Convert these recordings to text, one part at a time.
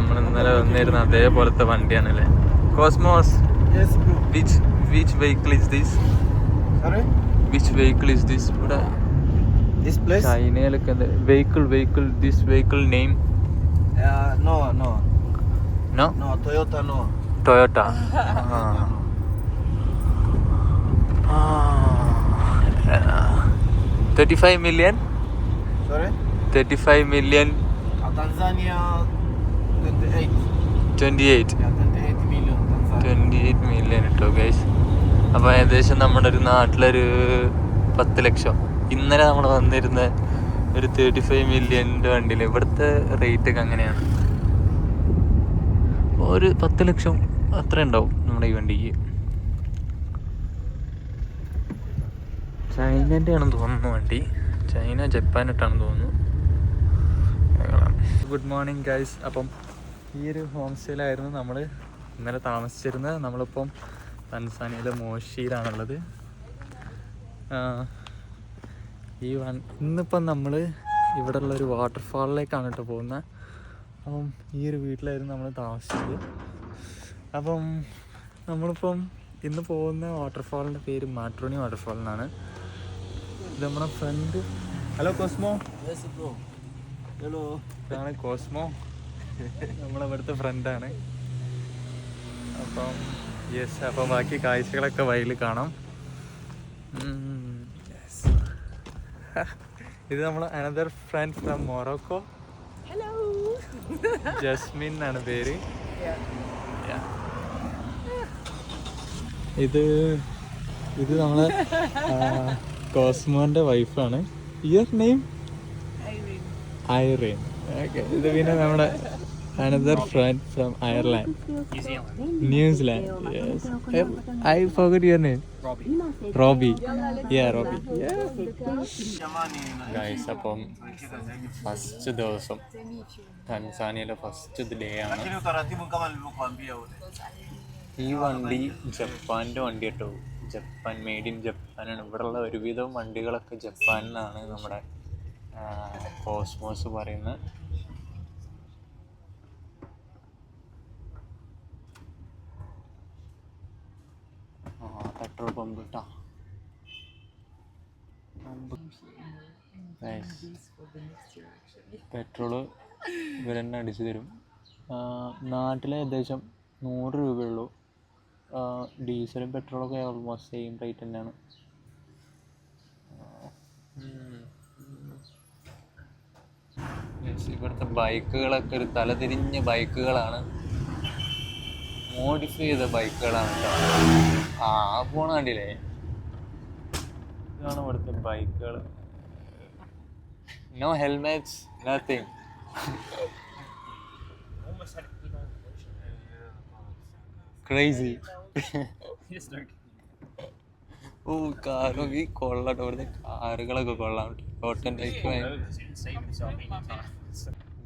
നമ്മൾ ഇന്നലെ വന്നിരുന്ന അതേപോലത്തെ വണ്ടിയാണല്ലേ Cosmos. Which which vehicle is this? Which vehicle is this ഇവിടെ? ചൈനയിലൊക്കെ vehicle vehicle this vehicle name no. No No, Toyota, no. Toyota thirty five million? Thirty five million Tanzania, 28. Twenty eight Yeah, 28 million. Tanzania. Twenty eight million കേട്ടോ guys അപ്പോൾ ഏകദേശം നമ്മുടെ ഒരു നാട്ടിലൊരു പത്ത് ലക്ഷം. ഇന്നലെ നമ്മൾ വന്നിരുന്ന ഒരു തേർട്ടി ഫൈവ് മില്യന്റെ വണ്ടിയിൽ ഇവിടുത്തെ റേറ്റ് ഒക്കെ അങ്ങനെയാണ്. ഒരു പത്ത് ലക്ഷം അത്ര ഉണ്ടാവും നമ്മുടെ ഈ വണ്ടിക്ക്. ചൈനന്റെ ആണെന്ന് തോന്നുന്നു വണ്ടി. ചൈന ജപ്പാനിട്ടാണെന്ന് തോന്നുന്നു. ഗുഡ് മോർണിംഗ് ഗൈസ് അപ്പം ഈ ഒരു ഹോം സ്റ്റേയിലായിരുന്നു നമ്മൾ ഇന്നലെ താമസിച്ചിരുന്നത്. നമ്മളിപ്പം തൻസാനിയയിലെ മോശിയിലാണുള്ളത്. ഈ വൺ ഇന്നിപ്പം നമ്മൾ ഇവിടെ ഉള്ള ഒരു വാട്ടർഫാളിലേക്കാണ് കേട്ടോ പോകുന്നത് അപ്പം ഈ ഒരു വീട്ടിലായിരുന്നു നമ്മൾ താമസിച്ചത്. അപ്പം നമ്മളിപ്പം ഇന്ന് പോകുന്ന വാട്ടർഫാളിന്റെ പേര് മാട്രോണി വാട്ടർഫാൾ എന്നാണ്. ഇത് നമ്മുടെ ഫ്രണ്ട് ഹലോ കോസ്മോ ഹലോ. ഇതാണ് കോസ്മോ. നമ്മളെ ഇവിടുത്തെ ഫ്രണ്ടാണ് അപ്പം യെസ് അപ്പം ബാക്കി കാഴ്ചകളൊക്കെ വഴിയിൽ കാണാം. ഇത് നമ്മൾ another friend from Morocco hello Jasmine ആണ് പേര്. ഇത് ഇത് നമ്മളെ കോസ്മോന്റെ വൈഫാണ് യുവർ നെയിം ഐറിൻ ഓക്കെ ഇത് പിന്നെ നമ്മുടെ another friend from Ireland New Zealand yes I forget your name Robbie yeah Robbie guys അപ്പം ഫസ്റ്റ് ദിവസം തൻസാനിയയിലെ ഫസ്റ്റ് ഡേ ആണ്. ഈ വണ്ടി ജപ്പാന്റെ വണ്ടി കേട്ടോ. ജപ്പാൻ മെയ്ഡ് ഇൻ ജപ്പാനാണ് ഇവിടെയുള്ള ഒരുവിധം വണ്ടികളൊക്കെ ജപ്പാനിലാണ് നമ്മുടെ കോസ്മോസ് പറയുന്നത് ആ പെട്രോൾ പമ്പ് കേട്ടോ പെട്രോൾ ഇവരെന്നെ അടിച്ചു തരും. ആ, നാട്ടിലെ ഏകദേശം നൂറ് രൂപയുള്ളൂ. ഡീസലും പെട്രോളൊക്കെ ഓൾമോസ്റ്റ് സെയിം റേറ്റ് തന്നെയാണ്. ഇവിടുത്തെ ബൈക്കുകളൊക്കെ ഒരു തലതിരിഞ്ഞ ബൈക്കുകളാണ് മോഡിഫൈ ചെയ്ത ബൈക്കുകളാണ് ആ പോണ കണ്ടില്ലേ? ഇതാണ് ഇവിടുത്തെ ബൈക്കുകൾ നോ ഹെൽമെറ്റ്സ് നത്തിങ് ക്രേസി ഓ കാറും ഈ കൊള്ളാട്ടോ ഇവിടുത്തെ കാറുകളൊക്കെ കൊള്ളാം. കോട്ടൺ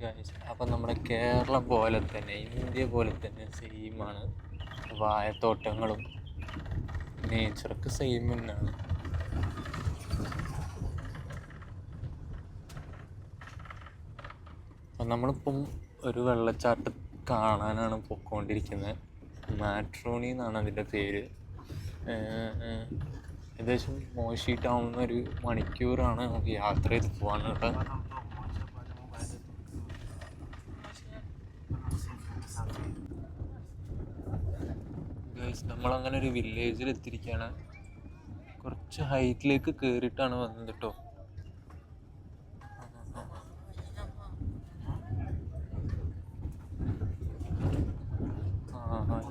ഗൈസ് അപ്പം നമ്മുടെ കേരളം പോലെ തന്നെ ഇന്ത്യ പോലെ തന്നെ സെയിമാണ് വാഴത്തോട്ടങ്ങളും നേച്ചറൊക്കെ സെയിം തന്നെയാണ്. അപ്പം നമ്മളിപ്പം ഒരു വെള്ളച്ചാട്ടം കാണാനാണ് പൊക്കോണ്ടിരിക്കുന്നത് മാട്രോണി എന്നാണ് അതിന്റെ പേര്. ഏകദേശം മോശി ടൗണിൽ ഒരു മണിക്കൂറാണ് നമുക്ക് യാത്ര ചെയ്ത് പോകാനുള്ളത് ഗൈസ് നമ്മളങ്ങനെ ഒരു വില്ലേജിൽ എത്തിയിരിക്കുകയാണ് കുറച്ച് ഹൈറ്റിലേക്ക് കയറിയിട്ടാണ് വന്നത് കേട്ടോ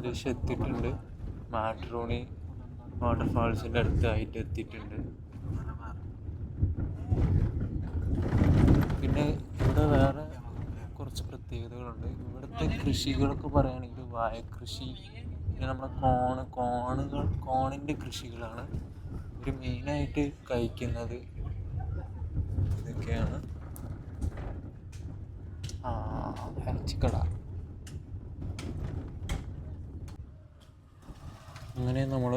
ഏകദേശം എത്തിയിട്ടുണ്ട്. മാട്രോണി വാട്ടർഫാൾസിന്റെ അടുത്തായിട്ട് എത്തിയിട്ടുണ്ട്. പിന്നെ ഇവിടെ വേറെ കുറച്ച് പ്രത്യേകതകളുണ്ട്. ഇവിടുത്തെ കൃഷികളൊക്കെ പറയുകയാണെങ്കിൽ കൃഷി പിന്നെ നമ്മുടെ കോണ് കോണുകൾ കോണിന്റെ കൃഷികളാണ് ഇവർ മെയിനായിട്ട് കഴിക്കുന്നത് ഇതൊക്കെയാണ് ആ ഇറച്ചിക്കട അങ്ങനെ നമ്മൾ.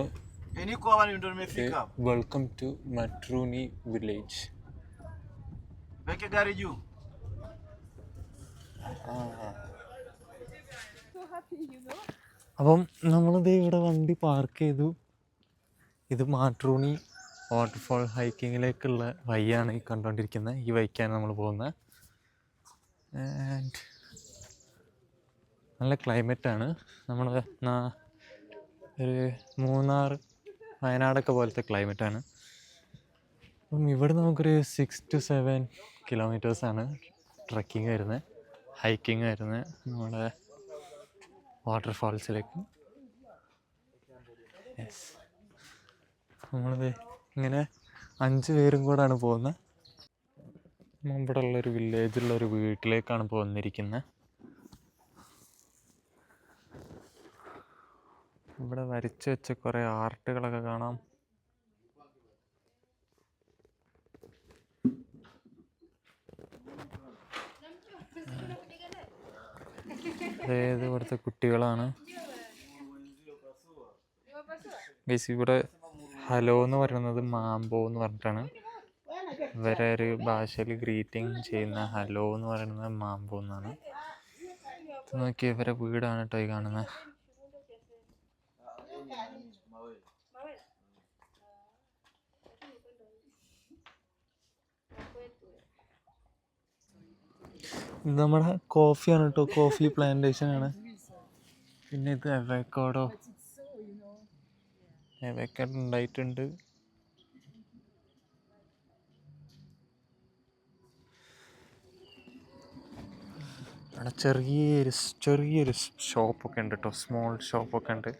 വെൽക്കം ടു മട്രൂനി വില്ലേജ് ആ juu. happy, you know. അപ്പം നമ്മളിത് ഇവിടെ വണ്ടി പാർക്ക് ചെയ്തു. ഇത് മാട്രൂണി വാട്ടർഫാൾ ഹൈക്കിങ്ങിലേക്കുള്ള വഴിയാണ് ഈ കണ്ടുകൊണ്ടിരിക്കുന്നത് ഈ വഴിക്കാണ് നമ്മൾ പോകുന്നത് ആൻഡ് നല്ല ക്ലൈമറ്റാണ് നമ്മൾ ഒരു മൂന്നാർ വയനാടൊക്കെ പോലത്തെ ക്ലൈമറ്റാണ് അപ്പം ഇവിടെ നമുക്കൊരു സിക്സ് ടു സെവൻ കിലോമീറ്റേഴ്സാണ് ട്രക്കിംഗ് വരുന്നത് ഹൈക്കിംഗ് വരുന്നത് നമ്മുടെ വാട്ടർഫാൾസിലേക്ക്. യെസ് നമ്മളിത് ഇങ്ങനെ അഞ്ച് പേരും കൂടാണ് പോകുന്നത് ഇവിടെ ഉള്ളൊരു വില്ലേജിലുള്ള ഒരു വീട്ടിലേക്കാണ് പോന്നിരിക്കുന്നത് ഇവിടെ വരച്ച് വെച്ച കുറേ ആർട്ടുകളൊക്കെ കാണാം. അതായത് ഇവിടുത്തെ കുട്ടികളാണ്. ബേസിക് ഇവിടെ ഹലോ എന്ന് പറയുന്നത് മാമ്പോ എന്ന് പറഞ്ഞിട്ടാണ്. ഇവരെ ഒരു ഭാഷയിൽ ഗ്രീറ്റിംഗ് ചെയ്യുന്ന ഹലോ എന്ന് പറയുന്നത് മാമ്പോ എന്നാണ്. ഇത് നോക്കി ഇവരെ വീടാണ് കേട്ടോ ഈ കാണുന്നത് ഇത് നമ്മുടെ കോഫിയാണ് കേട്ടോ കോഫി പ്ലാന്റേഷൻ ആണ്. പിന്നെ ഇത് അവക്കാഡോ അവക്കാഡോ ഉണ്ടായിട്ടുണ്ട്. ചെറിയൊരു ചെറിയൊരു ഷോപ്പൊക്കെ ഉണ്ട് കേട്ടോ സ്മോൾ ഷോപ്പൊക്കെ ഉണ്ട്.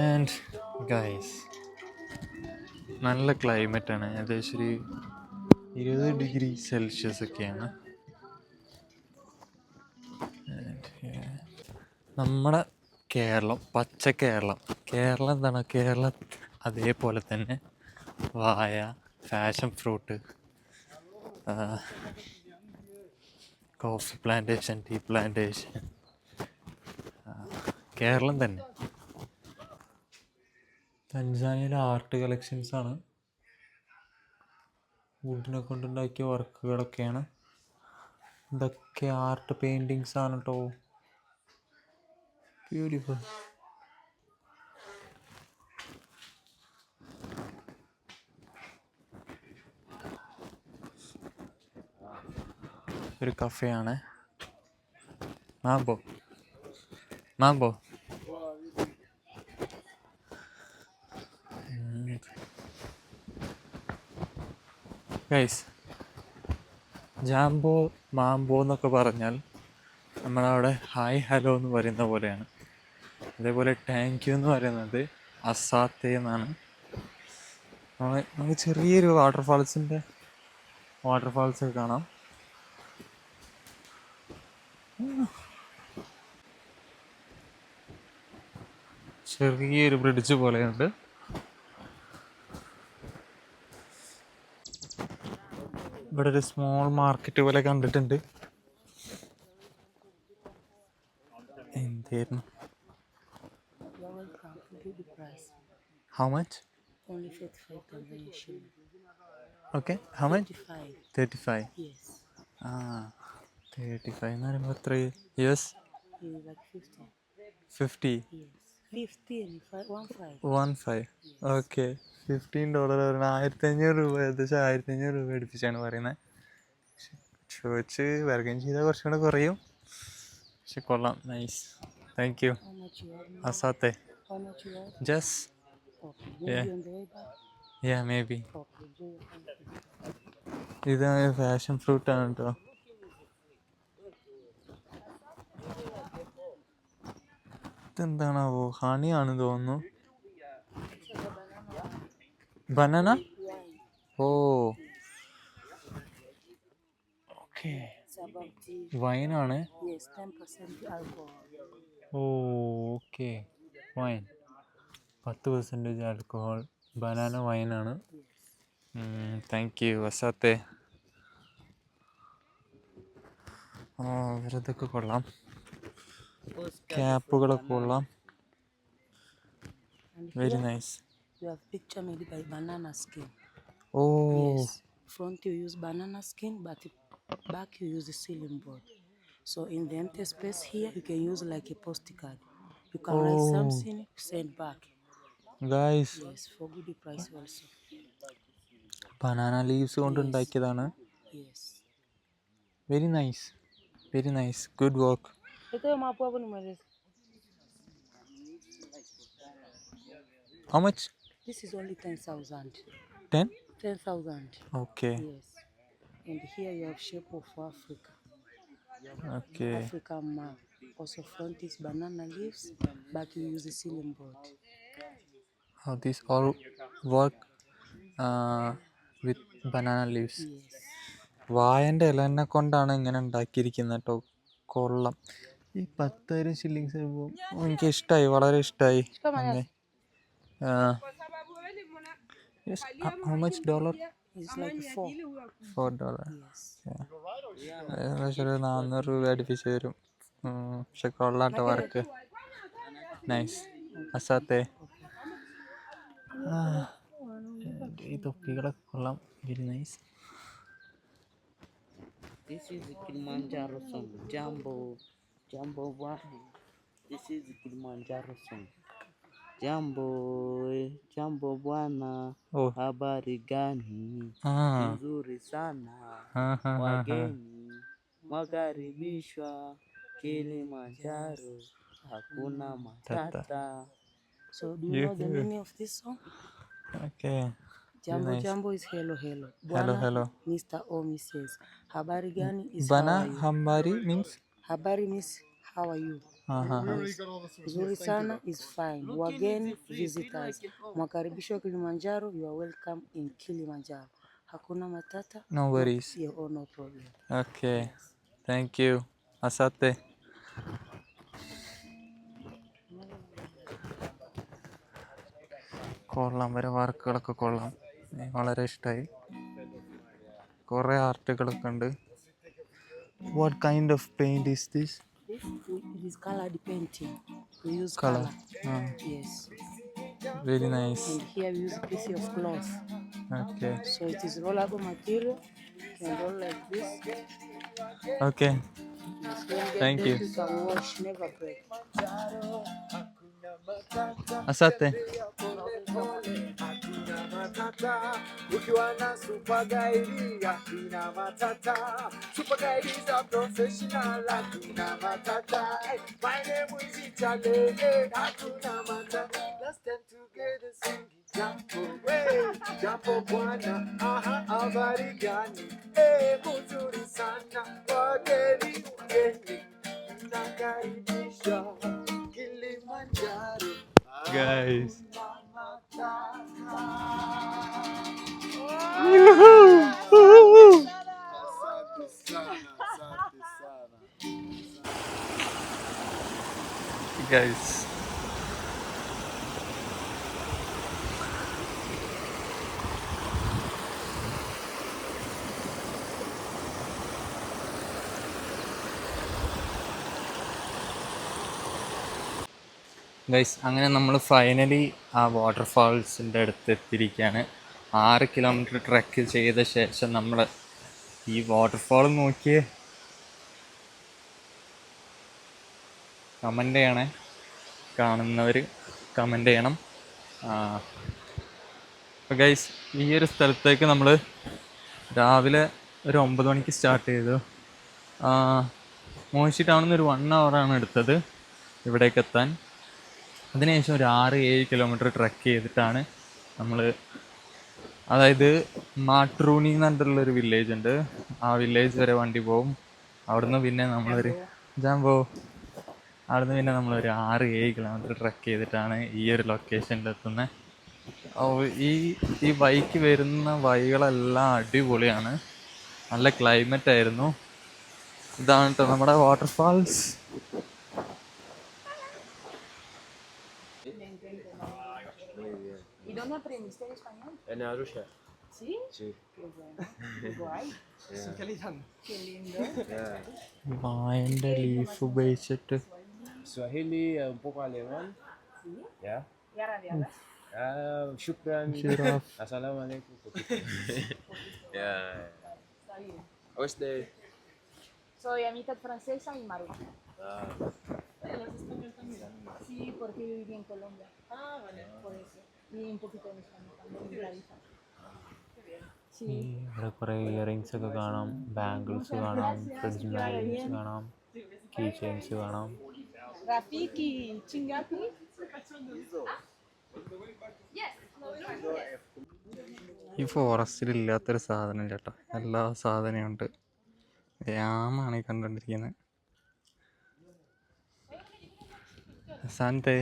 ആൻഡ് ഗൈസ് നല്ല ക്ലൈമറ്റാണ് ഏകദേശം ഒരു ഇരുപത് ഡിഗ്രി സെൽഷ്യസ് ഒക്കെയാണ്. നമ്മുടെ കേരളം പച്ച കേരളം. കേരളം എന്താണ്? കേരളം അതേപോലെ തന്നെ വായ passion fruit coffee plantation tea plantation Keralam തന്നെ. തൻസാനിയയിലെ ആർട്ട് കളക്ഷൻസ് ആണ്. വുഡിനെ കൊണ്ടുണ്ടാക്കിയ വർക്കുകളൊക്കെയാണ്. ഇതൊക്കെ ആർട്ട് പെയിന്റിങ്സ് ആണ് കേട്ടോ ബ്യൂട്ടിഫുൾ ഒരു കഫേയാണ് മാബോ മാമ്പോ ഗൈസ് ജാംബോ മാംബോ എന്നൊക്കെ പറഞ്ഞാൽ നമ്മളവിടെ ഹായ് ഹലോ എന്ന് പറയുന്ന പോലെയാണ്. അതേപോലെ താങ്ക് യു എന്ന് പറയുന്നത് അസാത്തെ എന്നാണ്. നമുക്ക് ചെറിയൊരു വാട്ടർഫാൾസിന്റെ വാട്ടർഫാൾസ് കാണാം. ചെറിയൊരു ബ്രിഡ്ജ് പോലെയുണ്ട്. ഇവിടെ ഒരു സ്മോൾ മാർക്കറ്റ് പോലെ കണ്ടിട്ടുണ്ട് എന്തായിരുന്നു. How much Only 45 Tanzania shilling. Okay how much thirty five Yes. ആ തേർട്ടി ഫൈവ് എന്ന് പറയുമ്പോൾ എത്ര yes You 50. Fifty Yes. 15. Five, one five. One five okay fifteen dollar പറയുന്നത് ആയിരത്തി അഞ്ഞൂറ് രൂപ ഏകദേശം ആയിരത്തി അഞ്ഞൂറ് രൂപ അടുപ്പിച്ചാണ് പറയുന്നത് ചോദിച്ച് വർഗം ചെയ്താൽ കുറച്ചും കൂടെ കുറയും പക്ഷെ കൊള്ളാം നൈസ് താങ്ക് യു? അസാത്തെ How you have? ജസ് Maybe Yeah. on the way back. Yeah maybe Okay. ഇത് ഫാഷൻ ഫ്രൂട്ടാണ് കേട്ടോ ഇതെന്താണാവോ? ഹണിയാണ് തോന്നുന്നു. ബനാന? ഓ. ഓക്കെ. വൈനാണ്? 10% alcohol. ഓ ഓക്കെ. വൈൻ. പത്ത് പെർസെന്റേജ് ആൽക്കഹോൾ. ബനാന വൈനാണ്. താങ്ക് യു വസാത്തെ. ആ ഇവരതൊക്കെ കൊള്ളാം. ക്യാപ്പുകളൊക്കെ കൊള്ളാം very nice We have picture made by banana skin. Oh Yes. Front you use banana skin, but back you use the ceiling board. So in the empty space here, you can use like a postcard. You can write Oh. something, send back. Guys Yes, for good price also. Banana leaves കൊണ്ട് ഉണ്ടാക്കിയതാണ് Yes. Very nice very nice good work Ito yung mga po ako numeres. How much This is only 10,000. Ten 10,000. Okay Yes. And here you have shape of Africa. Okay African map. Also front is banana leaves, back you use the ceiling board. This all work with banana leaves Yes. വായൻ്റെ ഇലനെ കൊണ്ടാണ് ഇങ്ങനെ ഉണ്ടാക്കിയിരിക്കുന്നത് കേട്ടോ കൊള്ളാം ഈ പത്തായിരം shillings എനിക്ക് ഇഷ്ടമായി വളരെ ഇഷ്ടമായി? How much dollar. Four dollar. ഏകദേശം ഒരു നാന്നൂറ് രൂപ അടുപ്പിച്ച് വരും. പക്ഷെ കൊള്ളാട്ട വർക്ക് നൈസ് അസാത്തെ. ഈ തൊപ്പികളൊക്കെ കൊള്ളാം. Very nice This is Kilimanjaro song. Jambo, Jambo bwana, this is Kilimanjaro song. Jambo eh, jambo bwana, oh. Habari gani? Ah. Nzuri sana wageni mwakaribishwa Kilimanjaro, hakuna mm. matata. So do you know the meaning of this song? Okay. Jambo nice. Jambo is hello hello. Bwana, hello, hello. Mr. or Mrs. Habari gani is Bana, habari means Habari miss, how are you? Nzuri sana is fine. Wageni visitors. Mwakaribishwa Kilimanjaro, you are welcome in Kilimanjaro. Hakuna matata? No worries. Oh no problem. Okay. Thank you. Asante. കൊള്ളാം വരെ വർക്കുകളൊക്കെ കൊള്ളാം വളരെ ഇഷ്ടമായി കുറേ ആർട്ടുകളൊക്കെ ഉണ്ട് What kind of paint is this? This is colored painting. We use color. color. Oh. Yes. Really nice. And here we use a piece of cloth. Okay. So it is rollable material. You can roll like this. Okay. Thank you. can wash, never break. Asante. Matata. Ukiwa na super guide hakuna matata. Super guide is a professional hakuna matata. My name is Itale hakuna matata. Let's stand together sing jambo hey jambo bwana. Aha habari gani? Eh mzuri sana. Wageni wageni. Nakaribisha Kilimanjaro. Guys guys guys അങ്ങനെ നമ്മൾ finally ആ വാട്ടർഫാൾസിന്റെ അടുത്ത് എത്തിയിരിക്കുകയാണ് ആറ് kilometre truck ചെയ്ത ശേഷം നമ്മൾ ഈ വാട്ടർഫാൾ നോക്കി കമന്റ് ചെയ്യണേ. കാണുന്നവർ കമന്റ് ചെയ്യണം. അപ്പോൾ ഗൈസ് ഈ ഒരു സ്ഥലത്തേക്ക് നമ്മൾ രാവിലെ ഒരു ഒമ്പത് മണിക്ക് സ്റ്റാർട്ട് ചെയ്തു. മോശി ടൗണിൽ നിന്ന് ഒരു വൺ ആണ് എടുത്തത് ഇവിടേക്ക് എത്താൻ. അതിനുശേഷം ഒരു ആറ് ഏഴ് കിലോമീറ്റർ ട്രക്ക് ചെയ്തിട്ടാണ് നമ്മൾ അതായത് മാട്രൂണി എന്ന് പറഞ്ഞിട്ടുള്ളൊരു വില്ലേജ് ഉണ്ട്. ആ വില്ലേജ് വരെ വണ്ടി പോവും. അവിടുന്ന് പിന്നെ നമ്മളൊരു ജാമ്പോ അവിടുന്ന് പിന്നെ നമ്മളൊരു ആറ് ഏഴ് കിലോമീറ്റർ ട്രക്ക് ചെയ്തിട്ടാണ് ഈ ഒരു ലൊക്കേഷനിൽ എത്തുന്നത് ഈ ഈ ബൈക്ക് വരുന്ന വഴികളെല്ലാം അടിപൊളിയാണ്. നല്ല ക്ലൈമറ്റ് ആയിരുന്നു. ഇതാണ് കേട്ടോ നമ്മുടെ waterfalls ¿Y ¿Dónde aprendiste el español? En Arusha. ¿Sí? Sí. Qué bueno. Qué guay. Yeah. Qué lindo. Qué lindo. Yeah. Mindly, Swahili, un poco alemán. ¿Sí? Ya. ¿Y árabe hablas? Ah, shukran. Asalamu alaikum. Poquito. Ya. Está bien. Oeste. Soy a mitad francesa y marroquí. Ah. ¿Hablas español también? Sí, porque yo viví en Colombia. Ah, vale. Ah. Por eso. Y un poquito en España también, la ഇവിടെ കുറേ earrings ഒക്കെ കാണാം bangles കാണാം fridge earrings കാണാം key chains കാണാം. ഈ ഫോറസ്റ്റിൽ ഇല്ലാത്തൊരു സാധനം ചേട്ടാ എല്ലാ സാധനവും ഉണ്ട്. യാമാണ് ഈ കണ്ടുകൊണ്ടിരിക്കുന്നത് സാന്തേ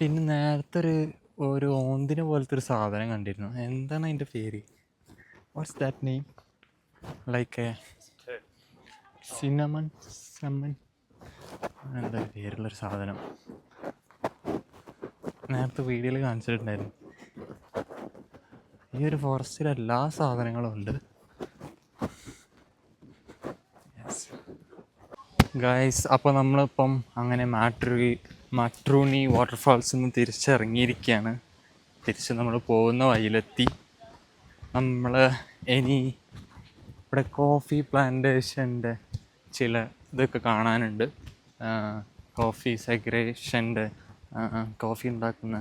പിന്നെ നേരത്തെ ഒരു ഒരു ഓന്തിനെ പോലത്തെ ഒരു സാധനം കണ്ടിരുന്നു. എന്താണ് അതിന്റെ പേര്? What's that name like a cinnamon sermon എന്താ പേരുള്ളൊരു സാധനം? നേരത്തെ വീഡിയോയിൽ കാണിച്ചിട്ടുണ്ടായിരുന്നു. ഈ ഒരു ഫോറസ്റ്റിൽ എല്ലാ സാധനങ്ങളും ഉണ്ട്. ഗായ്സ് അപ്പോൾ നമ്മളിപ്പം അങ്ങനെ മാട്രൂയി മാട്രൂണി വാട്ടർഫാൾസിൽ നിന്ന് തിരിച്ചിറങ്ങിയിരിക്കുകയാണ് തിരിച്ച് നമ്മൾ പോകുന്ന വഴിയിലെത്തി. നമ്മൾ ഇനി ഇവിടെ കോഫി പ്ലാന്റേഷന്റെ ചില ഇതൊക്കെ കാണാനുണ്ട്. കോഫി സെഗ്രേഷന്റെ കോഫി ഉണ്ടാക്കുന്ന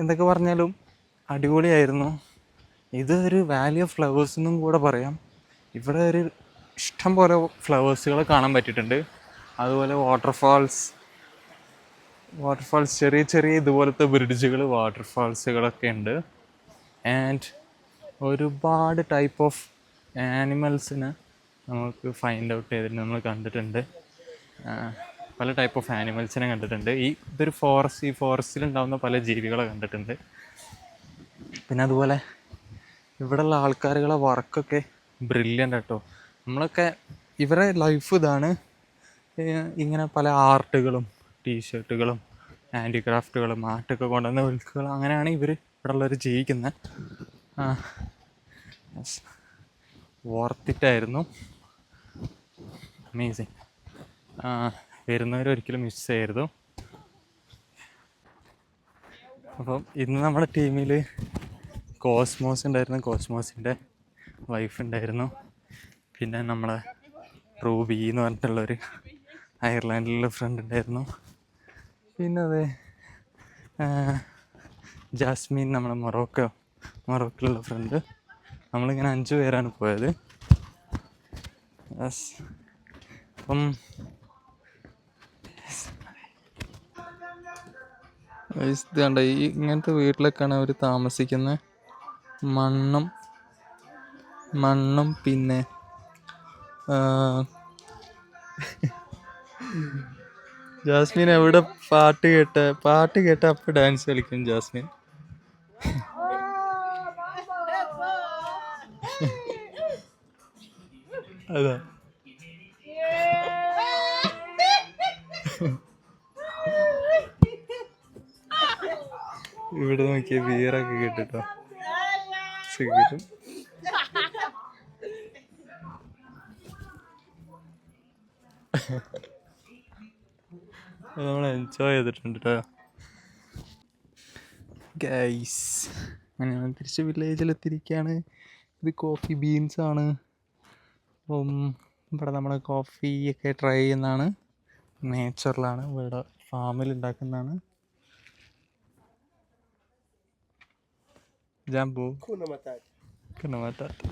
എന്തൊക്കെ പറഞ്ഞാലും അടിപൊളിയായിരുന്നു. ഇതൊരു വാലി ഓഫ് ഫ്ലവേഴ്സ് എന്നും കൂടെ പറയാം. ഇവിടെ ഒരു ഇഷ്ടം പോലെ ഫ്ലവേഴ്സുകൾ കാണാൻ പറ്റിയിട്ടുണ്ട്. അതുപോലെ വാട്ടർഫാൾസ് വാട്ടർഫാൾസ് ചെറിയ ചെറിയ ഇതുപോലത്തെ ബ്രിഡ്ജുകൾ വാട്ടർഫാൾസുകളൊക്കെ ഉണ്ട്. ആൻഡ് ഒരുപാട് ടൈപ്പ് ഓഫ് ആനിമൽസിന് നമുക്ക് ഫൈൻഡ് ഔട്ട് ചെയ്തിട്ട് നമ്മൾ കണ്ടിട്ടുണ്ട്. പല ടൈപ്പ് ഓഫ് ആനിമൽസിനെ കണ്ടിട്ടുണ്ട്. ഈ ഇതൊരു ഫോറസ്റ്റ് ഈ ഫോറസ്റ്റിൽ ഉണ്ടാകുന്ന പല ജീവികളെ കണ്ടിട്ടുണ്ട്. പിന്നെ അതുപോലെ ഇവിടെയുള്ള ആൾക്കാരുകളെ വർക്കൊക്കെ ബ്രില്യന്റ് കേട്ടോ നമ്മളൊക്കെ ഇവരെ ലൈഫ് ഇതാണ്. ഇങ്ങനെ പല ആർട്ടുകളും ടീഷർട്ടുകളും ഹാൻഡിക്രാഫ്റ്റുകളും ആർട്ടൊക്കെ കൊണ്ടുവന്ന വിൽക്കുകൾ അങ്ങനെയാണ് ഇവർ ഇവിടെ ഉള്ളവർ ജീവിക്കുന്നത് ഓർത്തിട്ടായിരുന്നു അമേസിങ് വരുന്നവർ ഒരിക്കലും മിസ് ചെയ്യരുത്. അപ്പം ഇന്ന് നമ്മുടെ ടീമിൽ കോസ്മോസ് ഉണ്ടായിരുന്നു കോസ്മോസിന്റെ വൈഫ് ഉണ്ടായിരുന്നു. പിന്നെ നമ്മളെ റൂബി എന്ന് പറഞ്ഞിട്ടുള്ളൊരു അയർലാൻഡിലുള്ള ഫ്രണ്ട് ഉണ്ടായിരുന്നു. പിന്നെ അതെ ജാസ്മിൻ നമ്മളെ മൊറോക്കോ മൊറോക്കിലുള്ള ഫ്രണ്ട് നമ്മളിങ്ങനെ അഞ്ച് പേരാണ് പോയത്. അപ്പം ണ്ട ഈ ഇങ്ങനത്തെ വീട്ടിലൊക്കെയാണ് അവർ താമസിക്കുന്നത് മണ്ണും മണ്ണും പിന്നെ ജാസ്മിൻ എവിടെ പാട്ട് കേട്ട പാട്ട് കേട്ട അപ്പൊ ഡാൻസ് കളിക്കും ജാസ്മിൻ. അതാ. ഇവിടെ നോക്കിയ ബിയറൊക്കെ കേട്ടിട്ടോ? സിഗരറ്റും. നമ്മൾ എൻജോയ് ചെയ്തിട്ടുണ്ട് കേട്ടോ ഗൈസ് അങ്ങനെ തിരിച്ച് വില്ലേജിലെത്തിരിക്കുകയാണ് ഇത് കോഫി ബീൻസ് ആണ്. അപ്പം ഇവിടെ നമ്മൾ കോഫി ഒക്കെ ട്രൈ ചെയ്യുന്നതാണ്. നേച്ചറിലാണ് ഇവിടെ ഫാമിൽ ഉണ്ടാക്കുന്നതാണ്. കനമാറ്റാത്ത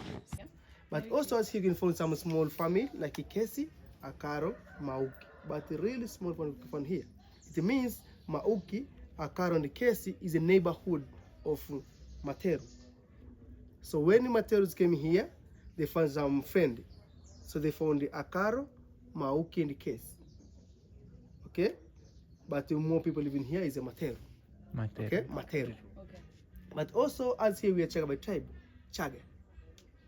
But also as you can find some small family like Ikesi, Akaro, Mauki. but really small one here. It means Mauki, Akaro and Kesi is a neighborhood of Materu. So when Materus came here, they found some friend. So they found the Akaro, Mauki and case. Okay? But more people living here is a Materu. Materu. Okay? Materu. Okay. But also as here we are Chaga by tribe, Chaga.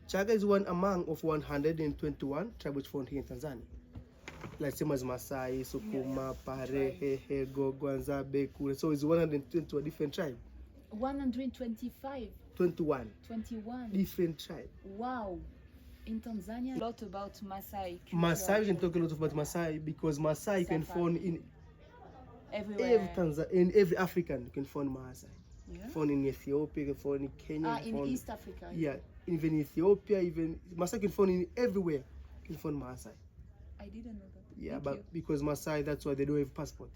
Chaga is one among of 121 tribes found here in Tanzania. Like same as Masai, Sukuma, Pare, Hehe, Gogo, Nzabe, Kure. So it's 122 different tribe. 125, 21 21. different tribe. Wow. In Tanzania, a lot about Masai. Masai, we can talk a lot about Masai because Masai you can find in everywhere. every Tanzania, in every African you can find Masai. Yeah. Found in Ethiopia, you can find in Kenya, Ah, in find- East Africa. Yeah, even Ethiopia, even Masai can find in everywhere. You can find Masai. I didn't know. Yeah, Thank but you. because Maasai, that's why they don't have passport.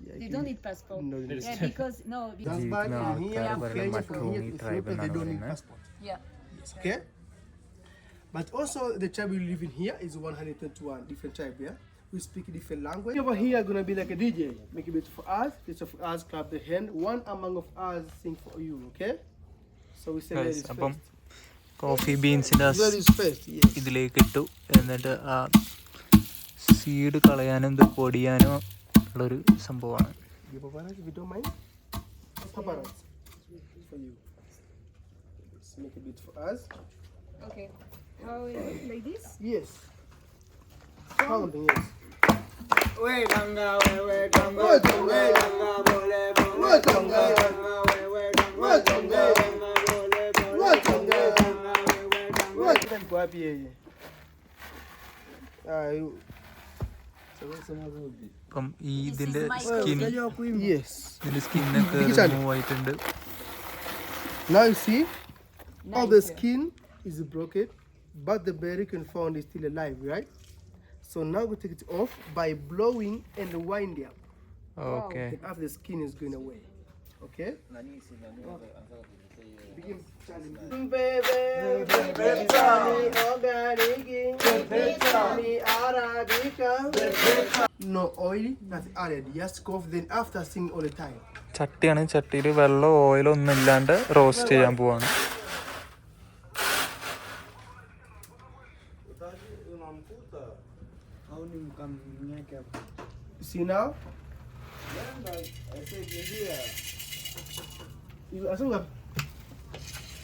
Yeah, They you don't can- need passport. No, they Yeah, don't. because no, because, Zanzibar, ജീവിക്കുന്ന from here ആൾക്കാർ to പറയുന്നത് Kenya, from മട്രൂമി here to tribe Ethiopia, എന്നാണ് they don't need പറയുന്നത് passport. yeah. Okay. But also the tribe we live in here is 121 different tribe. Yeah, we speak different language. Over here gonna be like a DJ, make a bit for us. Each of us clap the hand. One among of us sing for you. Okay. So we say Guys, ladies അപ്പം first. Coffee ബീൻസിൻ്റെ Ladies first. Yes. ഇതിലേക്ക് ഇട്ടു എന്നിട്ട് ആ seed കളയാനും ഇത് പൊടിയാനോ ഉള്ളൊരു സംഭവമാണ് Give paparazzi if you don't mind. Paparazzi for you. Let's make a bit for us. Okay. How is it like this? Yes. Pounding, yes. We ganga, we we ganga, We ganga. we ganga, bole bole. We ganga. we we ganga, We ganga. bole bole. We ganga. we we ganga. What? Niko wapi yeye? Ah, you- അപ്പം ഈ ഇതിൻ്റെ my skin yes. ഇതിൻ്റെ സ്കിന്നൊക്കെ Digital. Remove ആയിട്ടുണ്ട് Now you see, all the Nice. skin is broken, but the berry can found is still alive, right? So now we take it off by blowing and wind up. Okay And after the skin is going away. Okay? Begin No oil, that's added. Just cough, then after sing all the time. ചട്ടിയാണ് ചട്ടിയിൽ വെള്ളം ഓയിലോ ഒന്നും ഇല്ലാണ്ട് roast ചെയ്യാൻ പോവാണ് You see now? You assume that.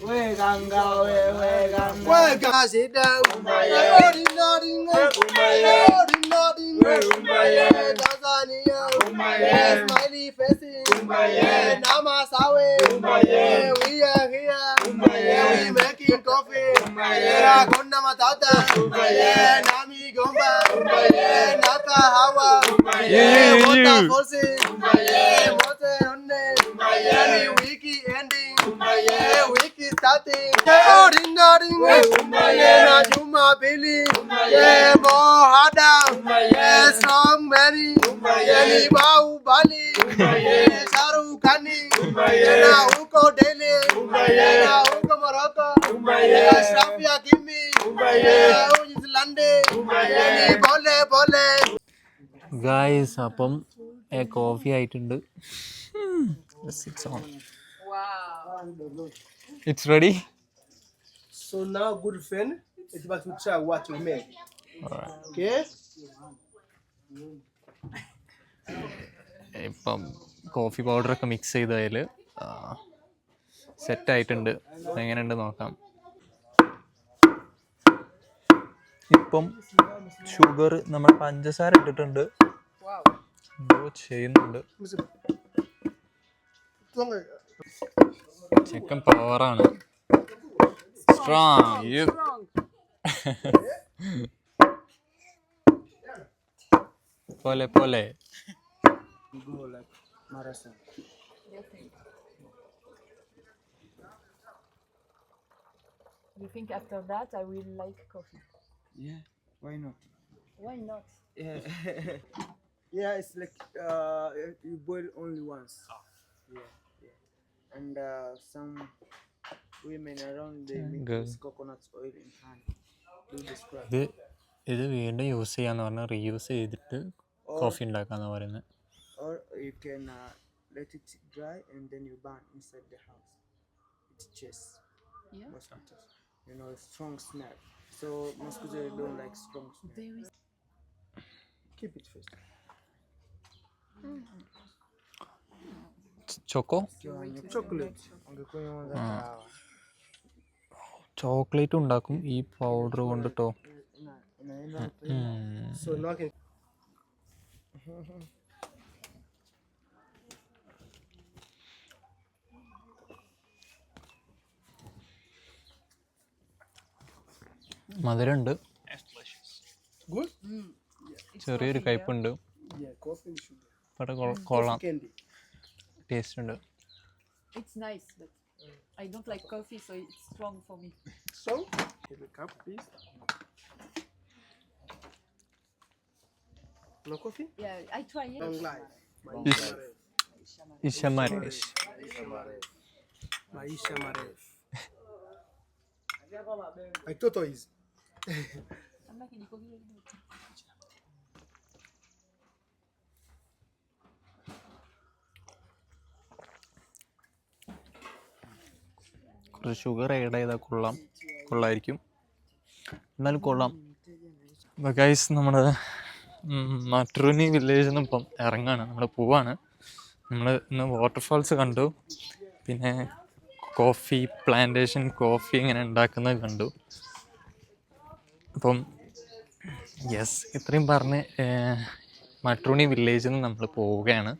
weganga weganga weganga zida umbaye odinga dinga umbaye odinga dinga umbaye Tanzania umbaye smiley face umbaye namasawe umbaye we are here umbaye we making coffee umbaye konna matata umbaye nami gomba umbaye nata hawa umbaye mota force umbaye mote onne umbaye wiki ending umbaye starting. Nodding, nodding. Na Juma Billy. Mohada. Strong Mary. Any Bahubali. Shahrukh Khani. Na Uko Delhi. Na Uko Morocco. Shafia Kimi. Ujis Lande. Any Bole Bole. Guys അപ്പം coffee ആയിട്ടുണ്ട് it's ready? Ready So now, good friend, it's about to try what you right. Okay? ഇപ്പം coffee പൗഡറൊക്കെ mix ചെയ്തതിൽ set ആയിട്ടുണ്ട്. എങ്ങനെയുണ്ട് നോക്കാം. ഇപ്പം sugar നമ്മൾ പഞ്ചസാര ഇട്ടിട്ടുണ്ട്. എന്തോ ചെയ്യുന്നുണ്ട്. ചെക്കൻ പവറാണ് സ്ട്രോങ് പോലെ പോലെ You think after that I will like coffee? Yeah, why not? Why not? Yeah, yeah. It's like uh, you boil only once. Yeah, yeah. And uh, some women around they make Good. this coconut oil in hand. Do the scrub. ഇത് ഇത് വീണ്ടും use ചെയ്യാന്ന് പറഞ്ഞാൽ reuse ചെയ്തിട്ട് coffee ഉണ്ടാക്കാന്ന് പറയുന്നത് Or you can uh, let it dry and then you burn inside the house. It chases Yeah. mosquitoes. You know, strong smell. So mosquitoes don't like strong smell. There is Keep it first. Choco Ah. Chocolate ഉണ്ടാക്കും ഈ powder I can. മധുരമുണ്ട്? ചെറിയൊരു കയ്പുണ്ട്. പക്ഷെ കൊള്ളാം. Taste ഉണ്ട് It's nice, but I don't like coffee, so it's strong for me. So, have a cup, please. No coffee? Yeah, I try it. Long life. Ish. ഇഷമരേഷ് Maisha marefu. Aitoto hizi. Samaki niko കുറച്ച് sugar add ചെയ്താൽ കൊള്ളാം. കൊള്ളായിരിക്കും. എന്നാലും കൊള്ളാം. ബഗൈസ് guys നമ്മൾ മട്രൂനി വില്ലേജിൽ നിന്ന് ഇപ്പം ഇറങ്ങാണ്. നമ്മൾ പോവാണ്. നമ്മൾ ഇന്ന് വാട്ടർഫാൾസ് കണ്ടു. പിന്നെ കോഫി പ്ലാന്റേഷൻ കോഫി ഇങ്ങനെ ഉണ്ടാക്കുന്നത് കണ്ടു. അപ്പം യെസ് ഇത്രയും പറഞ്ഞ് മട്രൂണി വില്ലേജിൽ നിന്ന് നമ്മൾ പോവുകയാണ്.